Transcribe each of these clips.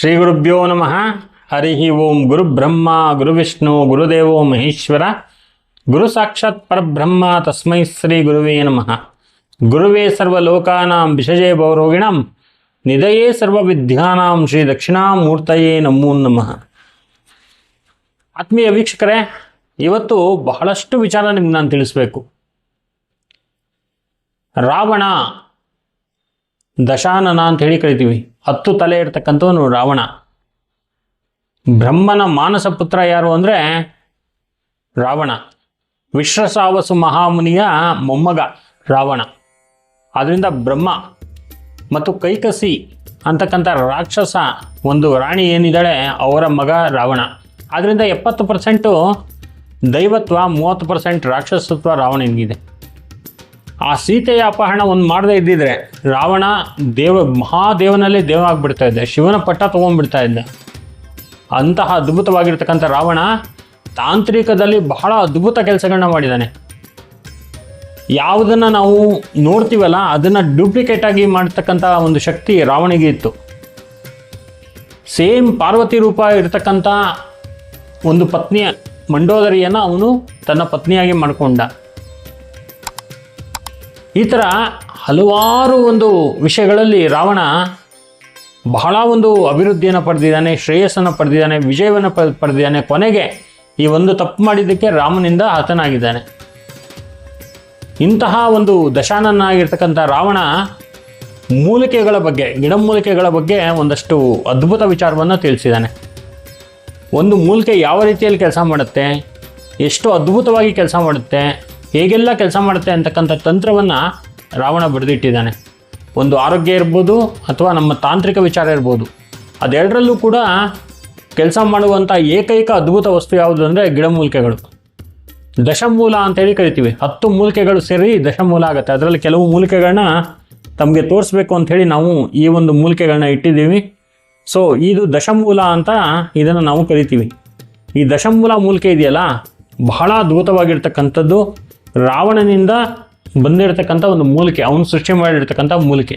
ಶ್ರೀ ಗುರುಭ್ಯೋ ನಮಃ. ಹರಿ ಓಂ ಗುರು ಬ್ರಹ್ಮ, ಗುರು ವಿಷ್ಣು, ಗುರುದೇವೋ ಮಹೇಶ್ವರ. ಗುರು ಸಾಕ್ಷಾತ್ ಪರಬ್ರಹ್ಮ, ತಸ್ಮೈ ಶ್ರೀ ಗುರುವೇ ನಮಃ. ಗುರುವೇ ಸರ್ವಲೋಕಾನಾಂ ವಿಷಜೇ ನಿದಯೇ ನಿಧಯೇ ಸರ್ವವಿದ್ಯಾನಾಂ ಶ್ರೀ ದಕ್ಷಿಣಾಮೂರ್ತಯೇ ನಮೋ ನಮಃ. ಆತ್ಮೀಯ ವೀಕ್ಷಕರೇ, ಇವತ್ತು ಬಹಳಷ್ಟು ವಿಚಾರ ನಿಮ್ಗೆ ನಾನು ತಿಳಿಸ್ಬೇಕು. ರಾವಣ ದಶಾನನ ಅಂತ ಹೇಳಿ ಕರಿತೀವಿ. ಹತ್ತು ತಲೆ ಇರ್ತಕ್ಕಂಥವನು ರಾವಣ. ಬ್ರಹ್ಮನ ಮಾನಸ ಪುತ್ರ ಯಾರು ಅಂದರೆ ರಾವಣ. ವಿಶ್ವಸಾವಸು ಮಹಾಮುನಿಯ ಮೊಮ್ಮಗ ರಾವಣ. ಅದರಿಂದ ಬ್ರಹ್ಮ ಮತ್ತು ಕೈಕಸಿ ಅಂತಕ್ಕಂಥ ರಾಕ್ಷಸ ಒಂದು ರಾಣಿ ಏನಿದ್ದಾಳೆ ಅವರ ಮಗ ರಾವಣ. ಆದ್ದರಿಂದ ಎಪ್ಪತ್ತು ಪರ್ಸೆಂಟು ದೈವತ್ವ, ಮೂವತ್ತು ಪರ್ಸೆಂಟ್ ರಾಕ್ಷಸತ್ವ ರಾವಣನಿಗಿದೆ. ಆ ಸೀತೆಯ ಅಪಹರಣ ಒಂದು ಮಾಡದೇ ಇದ್ದಿದ್ರೆ ರಾವಣ ದೇವ, ಮಹಾದೇವನಲ್ಲೇ ದೇವ ಆಗ್ಬಿಡ್ತಾ ಇದ್ದ, ಶಿವನ ಪಟ್ಟ ತೊಗೊಂಡ್ಬಿಡ್ತಾ ಇದ್ದ. ಅಂತಹ ಅದ್ಭುತವಾಗಿರ್ತಕ್ಕಂಥ ರಾವಣ ತಾಂತ್ರಿಕದಲ್ಲಿ ಬಹಳ ಅದ್ಭುತ ಕೆಲಸಗಳನ್ನ ಮಾಡಿದ್ದಾನೆ ಯಾವುದನ್ನು ನಾವು ನೋಡ್ತೀವಲ್ಲ, ಅದನ್ನು ಡೂಪ್ಲಿಕೇಟ್ ಆಗಿ ಮಾಡ್ತಕ್ಕಂಥ ಒಂದು ಶಕ್ತಿ ರಾವಣಿಗೆ ಇತ್ತು. ಸೇಮ್ ಪಾರ್ವತಿ ರೂಪ ಇರತಕ್ಕಂಥ ಒಂದು ಪತ್ನಿಯ ಮಂಡೋದರಿಯನ್ನು ಅವನು ತನ್ನ ಪತ್ನಿಯಾಗಿ ಮಾಡಿಕೊಂಡ. ಈ ಥರ ಹಲವಾರು ಒಂದು ವಿಷಯಗಳಲ್ಲಿ ರಾವಣ ಬಹಳ ಒಂದು ಅಭಿವೃದ್ಧಿಯನ್ನು ಪಡೆದಿದ್ದಾನೆ, ಶ್ರೇಯಸ್ಸನ್ನು ಪಡೆದಿದ್ದಾನೆ, ವಿಜಯವನ್ನು ಪಡೆದಿದ್ದಾನೆ. ಕೊನೆಗೆ ಈ ಒಂದು ತಪ್ಪು ಮಾಡಿದ್ದಕ್ಕೆ ರಾಮನಿಂದ ಹತನಾಗಿದ್ದಾನೆ ಇಂತಹ ಒಂದು ದಶಾನನಾಗಿರ್ತಕ್ಕಂಥ ರಾವಣ ಮೂಲಿಕೆಗಳ ಬಗ್ಗೆ ಗಿಡಮೂಲಿಕೆಗಳ ಬಗ್ಗೆ ಒಂದಷ್ಟು ಅದ್ಭುತ ವಿಚಾರವನ್ನು ತಿಳಿಸಿದ್ದಾನೆ. ಒಂದು ಮೂಲಿಕೆ ಯಾವ ರೀತಿಯಲ್ಲಿ ಕೆಲಸ ಮಾಡುತ್ತೆ, ಎಷ್ಟು ಅದ್ಭುತವಾಗಿ ಕೆಲಸ ಮಾಡುತ್ತೆ ಹೇಗೆಲ್ಲ ಕೆಲಸ ಮಾಡುತ್ತೆ ಅಂತಕ್ಕಂಥ ತಂತ್ರವನ್ನು ರಾವಣ ಬರೆದಿಟ್ಟಿದ್ದಾನೆ. ಒಂದು ಆರೋಗ್ಯ ಇರ್ಬೋದು ಅಥವಾ ನಮ್ಮ ತಾಂತ್ರಿಕ ವಿಚಾರ ಇರ್ಬೋದು. ಅದೆರಡರಲ್ಲೂ ಕೂಡ ಕೆಲಸ ಮಾಡುವಂಥ ಏಕೈಕ ಅದ್ಭುತ ವಸ್ತು ಯಾವುದು ಅಂದರೆ ಗಿಡಮೂಲಿಕೆಗಳು. ದಶಮೂಲ ಅಂತೇಳಿ ಕರಿತೀವಿ. ಹತ್ತು ಮೂಲಿಕೆಗಳು ಸೇರಿ ದಶಮೂಲ ಆಗುತ್ತೆ. ಅದರಲ್ಲಿ ಕೆಲವು ಮೂಲಿಕೆಗಳನ್ನ ತಮಗೆ ತೋರಿಸ್ಬೇಕು ಅಂಥೇಳಿ ನಾವು ಈ ಒಂದು ಮೂಲಿಕೆಗಳನ್ನ ಇಟ್ಟಿದ್ದೀವಿ. ಸೊ ಇದು ದಶಮೂಲ ಅಂತ ಇದನ್ನು ನಾವು ಕರಿತೀವಿ. ಈ ದಶಮೂಲ ಮೂಲಿಕೆ ಇದೆಯಲ್ಲ? ಬಹಳ ಅದ್ಭುತವಾಗಿರ್ತಕ್ಕಂಥದ್ದು. ರಾವಣನಿಂದ ಬಂದಿರತಕ್ಕಂಥ ಒಂದು ಮೂಲಿಕೆ, ಅವನು ಸೃಷ್ಟಿ ಮಾಡಿರ್ತಕ್ಕಂಥ ಮೂಲಿಕೆ.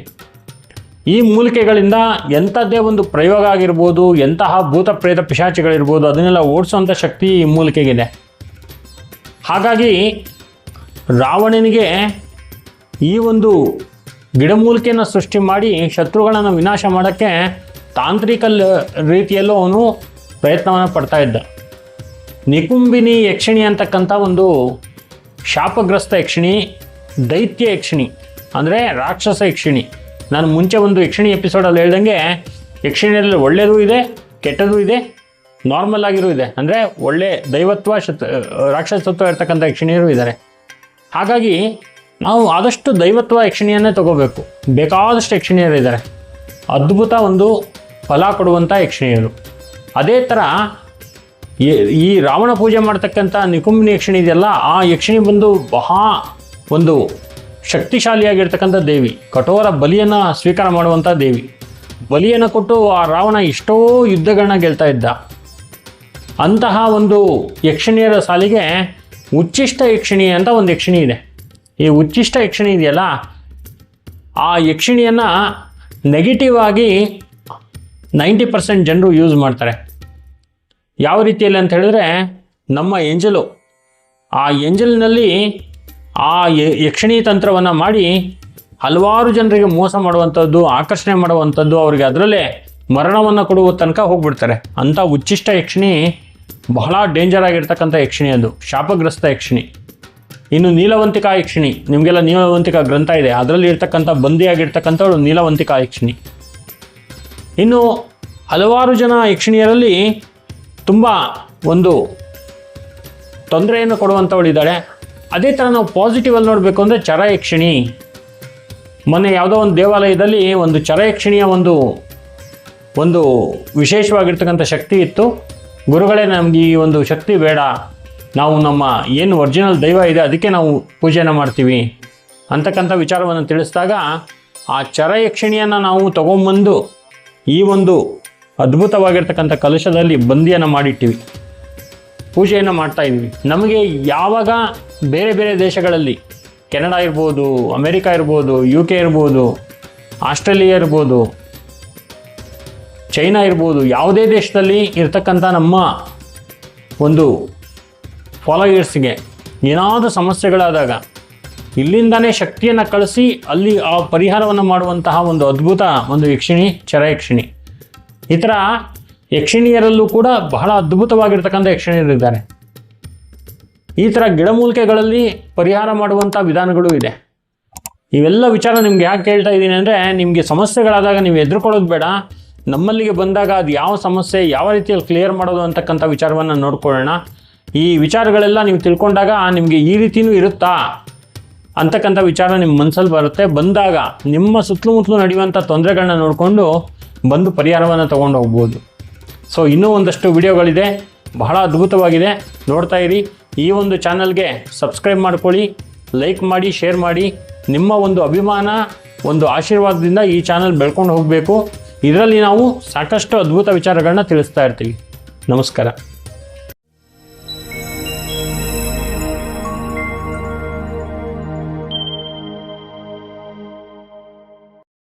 ಈ ಮೂಲಿಕೆಗಳಿಂದ ಎಂಥದ್ದೇ ಒಂದು ಪ್ರಯೋಗ ಆಗಿರ್ಬೋದು, ಎಂತಹ ಭೂತ ಪ್ರೇತ ಪಿಶಾಚಿಗಳಿರ್ಬೋದು, ಅದನ್ನೆಲ್ಲ ಓಡಿಸುವಂಥ ಶಕ್ತಿ ಈ ಮೂಲಿಕೆಗಿದೆ. ಹಾಗಾಗಿ ರಾವಣನಿಗೆ ಈ ಒಂದು ಗಿಡಮೂಲಿಕೆಯನ್ನು ಸೃಷ್ಟಿ ಮಾಡಿ ಶತ್ರುಗಳನ್ನು ವಿನಾಶ ಮಾಡೋಕ್ಕೆ ತಾಂತ್ರಿಕ ರೀತಿಯಲ್ಲೂ ಅವನು ಪ್ರಯತ್ನವನ್ನು ಪಡ್ತಾ ಇದ್ದ. ನಿಕುಂಬಿನಿ ಯಕ್ಷಿಣಿ ಅಂತಕ್ಕಂಥ ಒಂದು ಶಾಪಗ್ರಸ್ತ ಯಕ್ಷಿಣಿ, ದೈತ್ಯ ಯಕ್ಷಿಣಿ, ಅಂದರೆ ರಾಕ್ಷಸ ಯಕ್ಷಿಣಿ. ನಾನು ಮುಂಚೆ ಒಂದು ಯಕ್ಷಿಣಿ ಎಪಿಸೋಡಲ್ಲಿ ಹೇಳ್ದಂಗೆ, ಯಕ್ಷಿಣಿಯಲ್ಲಿ ಒಳ್ಳೆಯದು ಇದೆ, ಕೆಟ್ಟದು ಇದೆ ನಾರ್ಮಲ್ ಆಗಿರೂ ಇದೆ. ಅಂದರೆ ಒಳ್ಳೆ ದೈವತ್ವ ಶತ್ ರಾಕ್ಷಸತ್ವ ಇರ್ತಕ್ಕಂಥ ಯಕ್ಷಿಣಿಯರು ಇದ್ದಾರೆ. ಹಾಗಾಗಿ ನಾವು ಆದಷ್ಟು ದೈವತ್ವ ಯಕ್ಷಿಣಿಯನ್ನೇ ತಗೋಬೇಕು. ಬೇಕಾದಷ್ಟು ಯಕ್ಷಿಣಿಯರು ಇದ್ದಾರೆ. ಅದ್ಭುತ ಒಂದು ಫಲ ಕೊಡುವಂಥ ಯಕ್ಷಿಣಿಯರು. ಅದೇ ಥರ ಈ- ರಾವಣ ಪೂಜೆ ಮಾಡ್ತಕ್ಕಂಥ ನಿಕುಂಬಿನ ಯಕ್ಷಿಣಿ ಇದೆಯಲ್ಲ, ಆ ಯಕ್ಷಿಣಿ ಬಂದು ಬಹಾ ಒಂದು ಶಕ್ತಿಶಾಲಿಯಾಗಿರ್ತಕ್ಕಂಥ ದೇವಿ, ಕಠೋರ ಬಲಿಯನ್ನು ಸ್ವೀಕಾರ ಮಾಡುವಂಥ ದೇವಿ. ಬಲಿಯನ್ನು ಕೊಟ್ಟು ಆ ರಾವಣ ಎಷ್ಟೋ ಯುದ್ಧಗಳನ್ನ ಗೆಲ್ತಾ ಇದ್ದ. ಅಂತಹ ಒಂದು ಯಕ್ಷಿಣಿಯರ ಸಾಲಿಗೆ ಉಚ್ಚಿಷ್ಟ ಯಕ್ಷಿಣಿ ಅಂತ ಒಂದು ಯಕ್ಷಿಣಿ ಇದೆ. ಈ ಉಚ್ಚಿಷ್ಟ ಯಕ್ಷಿಣಿ ಇದೆಯಲ್ಲ, ಆ ಯಕ್ಷಿಣಿಯನ್ನು ನೆಗೆಟಿವ್ ಆಗಿ ನೈಂಟಿ ಪರ್ಸೆಂಟ್ ಜನರು ಯೂಸ್ ಮಾಡ್ತಾರೆ. ಯಾವ ರೀತಿಯಲ್ಲಿ ಅಂತ ಹೇಳಿದ್ರೆ ನಮ್ಮ ಎಂಜಲು ಆ ಎಂಜಲ್ನಲ್ಲಿ ಆ ಯಕ್ಷಿಣಿ ತಂತ್ರವನ್ನು ಮಾಡಿ ಹಲವಾರು ಜನರಿಗೆ ಮೋಸ ಮಾಡುವಂಥದ್ದು, ಆಕರ್ಷಣೆ ಮಾಡುವಂಥದ್ದು ಅವರಿಗೆ ಅದರಲ್ಲೇ ಮರಣವನ್ನು ಕೊಡುವ ತನಕ ಹೋಗ್ಬಿಡ್ತಾರೆ. ಅಂಥ ಉಚ್ಚಿಷ್ಟ ಯಕ್ಷಿಣಿ ಬಹಳ ಡೇಂಜರ್ ಆಗಿರ್ತಕ್ಕಂಥ ಯಕ್ಷಿಣಿ ಅದು, ಶಾಪಗ್ರಸ್ತ ಯಕ್ಷಿಣಿ. ಇನ್ನು ನೀಲವಂತಿಕಾ ಯಕ್ಷಿಣಿ, ನಿಮಗೆಲ್ಲ ನೀಲವಂತಿಕಾ ಗ್ರಂಥ ಇದೆ, ಅದರಲ್ಲಿ ಇರ್ತಕ್ಕಂಥ ಬಂದಿಯಾಗಿರ್ತಕ್ಕಂಥವಳು ನೀಲವಂತಿಕಾ ಯಕ್ಷಿಣಿ. ಇನ್ನು ಹಲವಾರು ಜನ ಯಕ್ಷಿಣಿಯರಲ್ಲಿ ತುಂಬ ಒಂದು ತೊಂದರೆಯನ್ನು ಕೊಡುವಂಥವಳಿದ್ದಾಳೆ ಅದೇ ಥರ ನಾವು ಪಾಸಿಟಿವಲ್ಲಿ ನೋಡಬೇಕು ಅಂದರೆ ಚರಯಕ್ಷಿಣಿ. ಮೊನ್ನೆ ಯಾವುದೋ ಒಂದು ದೇವಾಲಯದಲ್ಲಿ ಒಂದು ಚರಯಕ್ಷಿಣಿಯ ಒಂದು ಒಂದು ವಿಶೇಷವಾಗಿರ್ತಕ್ಕಂಥ ಶಕ್ತಿ ಇತ್ತು. ಗುರುಗಳೇ, ನಮಗೆ ಈ ಒಂದು ಶಕ್ತಿ ಬೇಡ. ನಾವು ನಮ್ಮ ಏನು ಒರಿಜಿನಲ್ ದೈವ ಇದೆ, ಅದಕ್ಕೆ ನಾವು ಪೂಜೆಯನ್ನು ಮಾಡ್ತೀವಿ ಅಂತಕ್ಕಂಥ ವಿಚಾರವನ್ನು ತಿಳಿಸಿದಾಗ ಆ ಚರಯಕ್ಷಿಣಿಯನ್ನು ನಾವು ತಗೊಂಬಂದು ಈ ಒಂದು ಅದ್ಭುತವಾಗಿರ್ತಕ್ಕಂಥ ಕಲಶದಲ್ಲಿ ಬಂದಿಯನ್ನು ಮಾಡಿಟ್ಟಿವಿ. ಪೂಜೆಯನ್ನು ಮಾಡ್ತಾ ಇದ್ವಿ. ನಮಗೆ ಯಾವಾಗ ಬೇರೆ ಬೇರೆ ದೇಶಗಳಲ್ಲಿ ಕೆನಡಾ ಇರ್ಬೋದು, ಅಮೇರಿಕಾ ಇರ್ಬೋದು ಯು ಕೆ ಇರ್ಬೋದು, ಆಸ್ಟ್ರೇಲಿಯಾ ಇರ್ಬೋದು, ಚೈನಾ ಇರ್ಬೋದು, ಯಾವುದೇ ದೇಶದಲ್ಲಿ ಇರ್ತಕ್ಕಂಥ ನಮ್ಮ ಒಂದು ಫಾಲೋಯರ್ಸ್ಗೆ ಏನಾದರೂ ಸಮಸ್ಯೆಗಳಾದಾಗ ಇಲ್ಲಿಂದನೇ ಶಕ್ತಿಯನ್ನು ಕಳಿಸಿ ಅಲ್ಲಿ ಆ ಪರಿಹಾರವನ್ನು ಮಾಡುವಂತಹ ಒಂದು ಅದ್ಭುತ ಒಂದು ಯಕ್ಷಿಣಿ ಚರ ಯಕ್ಷಿಣಿ ಈ ಥರ ಯಕ್ಷಿಣಿಯರಲ್ಲೂ ಕೂಡ ಬಹಳ ಅದ್ಭುತವಾಗಿರ್ತಕ್ಕಂಥ ಯಕ್ಷಿಣಿಯರಿದ್ದಾರೆ. ಈ ಥರ ಗಿಡಮೂಲಿಕೆಗಳಲ್ಲಿ ಪರಿಹಾರ ಮಾಡುವಂಥ ವಿಧಾನಗಳು ಇದೆ. ಇವೆಲ್ಲ ವಿಚಾರ ನಿಮ್ಗೆ ಯಾಕೆ ಹೇಳ್ತಾ ಇದ್ದೀನಿ ಅಂದರೆ ನಿಮಗೆ ಸಮಸ್ಯೆಗಳಾದಾಗ ನೀವು ಎದುರ್ಕೊಳ್ಳೋದು ಬೇಡ. ನಮ್ಮಲ್ಲಿಗೆ ಬಂದಾಗ ಅದು ಯಾವ ಸಮಸ್ಯೆ, ಯಾವ ರೀತಿಯಲ್ಲಿ ಕ್ಲಿಯರ್ ಮಾಡೋದು ಅಂತಕ್ಕಂಥ ವಿಚಾರವನ್ನು ನೋಡ್ಕೊಳ್ಳೋಣ. ಈ ವಿಚಾರಗಳೆಲ್ಲ ನೀವು ತಿಳ್ಕೊಂಡಾಗ ನಿಮಗೆ ಈ ರೀತಿಯೂ ಇರುತ್ತಾ ಅಂತಕ್ಕಂಥ ವಿಚಾರ ನಿಮ್ಮ ಮನಸ್ಸಲ್ಲಿ ಬರುತ್ತೆ. ಬಂದಾಗ ನಿಮ್ಮ ಸುತ್ತಮುತ್ತಲು ನಡೆಯುವಂಥ ತೊಂದರೆಗಳನ್ನ ನೋಡಿಕೊಂಡು ಬಂದು ಪರಿಹಾರವನ್ನು ತೊಗೊಂಡು ಹೋಗ್ಬೋದು. ಸೊ ಇನ್ನೂ ಒಂದಷ್ಟು ವಿಡಿಯೋಗಳಿದೆ. ಬಹಳ ಅದ್ಭುತವಾಗಿದೆ. ನೋಡ್ತಾ ಇರಿ. ಈ ಒಂದು ಚಾನಲ್ಗೆ ಸಬ್ಸ್ಕ್ರೈಬ್ ಮಾಡ್ಕೊಳ್ಳಿ ಲೈಕ್ ಮಾಡಿ ಶೇರ್ ಮಾಡಿ. ನಿಮ್ಮ ಒಂದು ಅಭಿಮಾನ, ಒಂದು ಆಶೀರ್ವಾದದಿಂದ ಈ ಚಾನಲ್ ಬೆಳ್ಕೊಂಡು ಹೋಗಬೇಕು. ಇದರಲ್ಲಿ ನಾವು ಸಾಕಷ್ಟು ಅದ್ಭುತ ವಿಚಾರಗಳನ್ನ ತಿಳಿಸ್ತಾ ಇರ್ತೀವಿ. ನಮಸ್ಕಾರ.